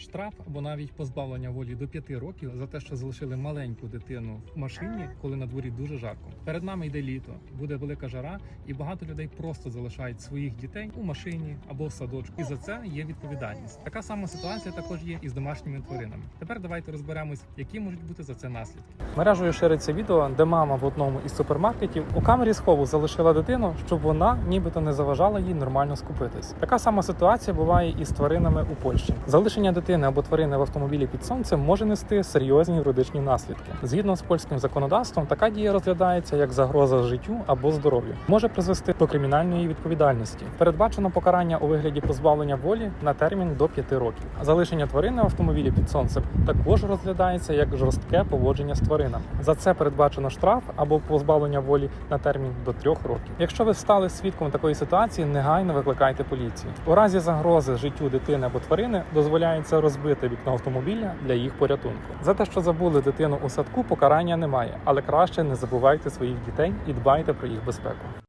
Штраф або навіть позбавлення волі до 5 років за те, що залишили маленьку дитину в машині, коли на дворі дуже жарко. Перед нами йде літо, буде велика жара, і багато людей просто залишають своїх дітей у машині або в садочку. І за це є відповідальність. Така сама ситуація також є і з домашніми тваринами. Тепер давайте розберемось, які можуть бути за це наслідки. Мережею шириться відео, де мама в одному із супермаркетів у камері схову залишила дитину, щоб вона нібито не заважала їй нормально скупитись. Така сама ситуація буває і з тваринами у Польщі. Залишення дитини або тварини в автомобілі під сонцем може нести серйозні юридичні наслідки. Згідно з польським законодавством, така дія розглядається як загроза життю або здоров'ю, може призвести до кримінальної відповідальності. Передбачено покарання у вигляді позбавлення волі на термін до 5 років. Залишення тварини в автомобілі під сонцем також розглядається як жорстке поводження з тваринами. За це передбачено штраф або позбавлення волі на термін до 3 років. Якщо ви стали свідком такої ситуації, негайно викликайте поліцію. У разі загрози життю дитини або тварини дозволяється розбити вікно автомобіля для їх порятунку. За те, що забули дитину у садку, покарання немає, але краще не забувайте своїх дітей і дбайте про їх безпеку.